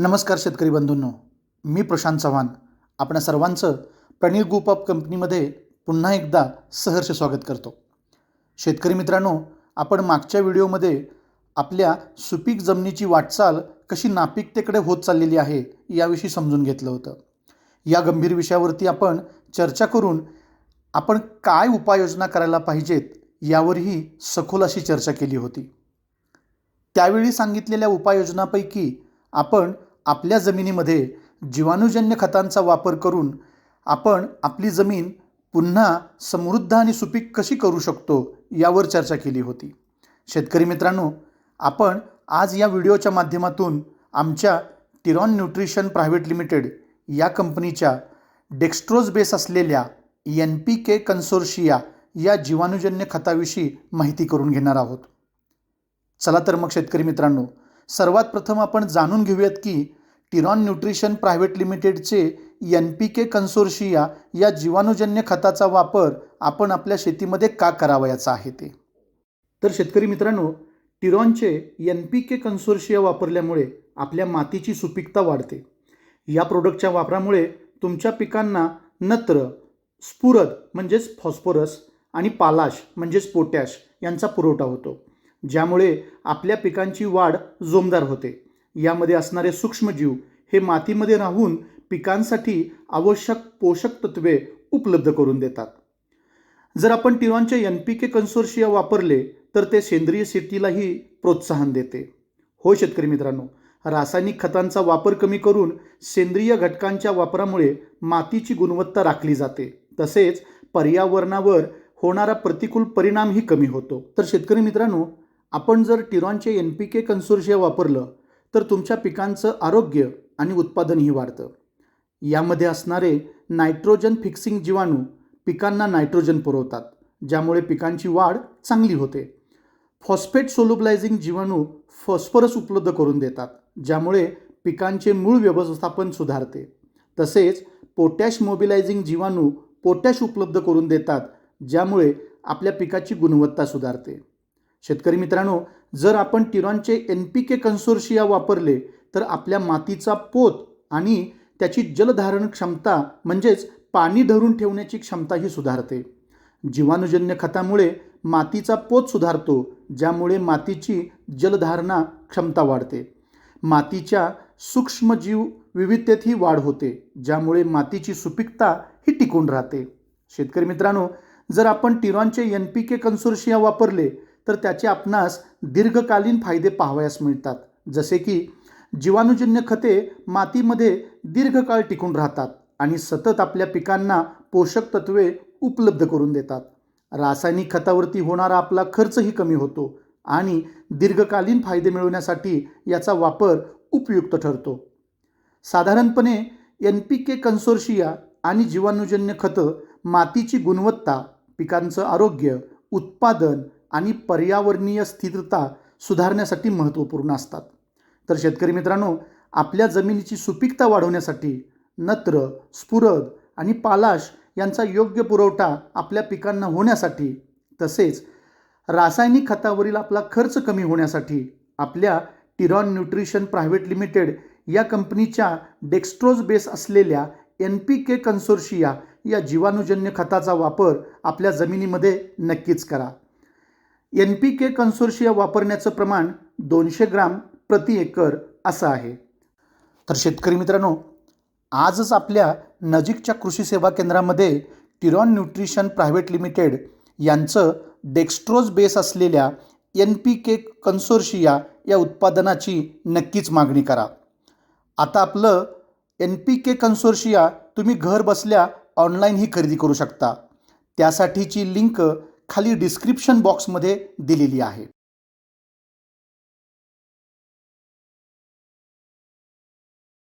नमस्कार शेतकरी बंधूंनो मी प्रशांत चव्हाण. आपल्या सर्वांचं प्रणीर ग्रुप ऑफ कंपनीमध्ये पुन्हा एकदा सहर्ष स्वागत करतो. शेतकरी मित्रांनो आपण मागच्या व्हिडिओमध्ये आपल्या सुपीक जमिनीची वाटचाल कशी नापिकतेकडे होत चाललेली आहे याविषयी समजून घेतलं होतं. या गंभीर विषयावरती आपण चर्चा करून आपण काय उपाययोजना करायला पाहिजेत यावरही सखोल अशी चर्चा केली होती. त्यावेळी सांगितलेल्या उपाययोजनापैकी आपण आपल्या जमिनीमध्ये जीवाणूजन्य खतांचा वापर करून आपण आपली जमीन पुन्हा समृद्ध आणि सुपीक कशी करू शकतो यावर चर्चा केली होती. शेतकरी मित्रांनो आपण आज या व्हिडिओच्या माध्यमातून आमच्या टिरॉन न्यूट्रिशन प्रायव्हेट लिमिटेड या कंपनीच्या डेक्स्ट्रोज बेस असलेल्या एन पी के कन्सोर्शिया या जीवाणूजन्य खताविषयी माहिती करून घेणार आहोत. चला तर मग शेतकरी मित्रांनो सर्वात प्रथम आपण जाणून घेऊयात की टिरॉन न्यूट्रिशन प्रायव्हेट लिमिटेडचे एन पी के कन्सोर्शिया या जीवाणूजन्य खताचा वापर आपण आपल्या शेतीमध्ये का करावयाचा आहे ते? तर शेतकरी मित्रांनो टिरॉनचे एन पी के कन्सोर्शिया वापरल्यामुळे आपल्या मातीची सुपीकता वाढते. या प्रोडक्टच्या वापरामुळे तुमच्या पिकांना नत्र स्फुरद म्हणजेच फॉस्फोरस आणि पालाश म्हणजेच पोटॅश यांचा पुरवठा होतो ज्यामुळे आपल्या पिकांची वाढ जोमदार होते. यामध्ये असणारे सूक्ष्मजीव हे मातीमध्ये राहून पिकांसाठी आवश्यक पोषक तत्वे उपलब्ध करून देतात. जर आपण टिरॉनचे एन पी के कन्सोर्शिया वापरले तर ते सेंद्रिय शेतीलाही प्रोत्साहन देते. हो शेतकरी मित्रांनो रासायनिक खतांचा वापर कमी करून सेंद्रिय घटकांच्या वापरामुळे मातीची गुणवत्ता राखली जाते. तसेच पर्यावरणावर होणारा प्रतिकूल परिणामही कमी होतो. तर शेतकरी मित्रांनो आपण जर टिरॉनचे एन पी के कन्सोर्शिया वापरलं तर तुमच्या पिकांचं आरोग्य आणि उत्पादनही वाढतं. यामध्ये असणारे नायट्रोजन फिक्सिंग जीवाणू पिकांना नायट्रोजन पुरवतात ज्यामुळे पिकांची वाढ चांगली होते. फॉस्फेट सोलोबलायझिंग जीवाणू फॉस्फरस उपलब्ध करून देतात ज्यामुळे पिकांचे मूळ व्यवस्थापन सुधारते. तसेच पोटॅश मोबिलायझिंग जीवाणू पोटॅश उपलब्ध करून देतात ज्यामुळे आपल्या पिकाची गुणवत्ता सुधारते. शेतकरी मित्रांनो जर आपण टिरॉनचे एन पी के कन्सोर्शिया वापरले तर आपल्या मातीचा पोत आणि त्याची जलधारण क्षमता म्हणजेच पाणी धरून ठेवण्याची क्षमताही सुधारते. जीवाणूजन्य खतामुळे मातीचा पोत सुधारतो ज्यामुळे मातीची जलधारणा क्षमता वाढते. मातीच्या सूक्ष्मजीव विविधतेतही वाढ होते ज्यामुळे मातीची सुपीकता ही टिकून राहते. शेतकरी मित्रांनो जर आपण टिरॉनचे एन पी के कन्सोर्शिया वापरले तर त्याचे आपणास दीर्घकालीन फायदे पाहावयास मिळतात. जसे की जीवाणूजन्य खते मातीमध्ये दीर्घकाळ टिकून राहतात आणि सतत आपल्या पिकांना पोषक तत्वे उपलब्ध करून देतात. रासायनिक खतावरती होणारा आपला खर्चही कमी होतो आणि दीर्घकालीन फायदे मिळवण्यासाठी याचा वापर उपयुक्त ठरतो. साधारणपणे एन पी के कन्सोर्शिया आणि जीवाणूजन्य खतं मातीची गुणवत्ता पिकांचं आरोग्य उत्पादन आणि पर्यावरणीय स्थिरता सुधारण्यासाठी महत्त्वपूर्ण असतात. तर शेतकरी मित्रांनो आपल्या जमिनीची सुपीकता वाढवण्यासाठी नत्र स्फुरद आणि पालाश यांचा योग्य पुरवठा आपल्या पिकांना होण्यासाठी तसेच रासायनिक खतावरील आपला खर्च कमी होण्यासाठी आपल्या टिरॉन न्यूट्रिशन प्रायव्हेट लिमिटेड या कंपनीच्या डेक्स्ट्रोज बेस असलेल्या एन पी के कन्सोर्शिया या जीवाणूजन्य खताचा वापर आपल्या जमिनीमध्ये नक्कीच करा. एन पी के कन्सोर्शिया वापरण्याचं प्रमाण दोनशे ग्राम प्रति एकर असं आहे. तर शेतकरी मित्रांनो आजच आपल्या नजीकच्या कृषी सेवा केंद्रामध्ये टिरॉन न्यूट्रिशन प्रायव्हेट लिमिटेड यांचं डेक्स्ट्रोज बेस असलेल्या एन पी के कन्सोर्शिया या उत्पादनाची नक्कीच मागणी करा. आता आपलं एन पी के कन्सोर्शिया तुम्ही घर बसल्या ऑनलाईनही खरेदी करू शकता. त्यासाठीची लिंक खाली डिस्क्रिप्शन बॉक्समध्ये दिलेली आहे.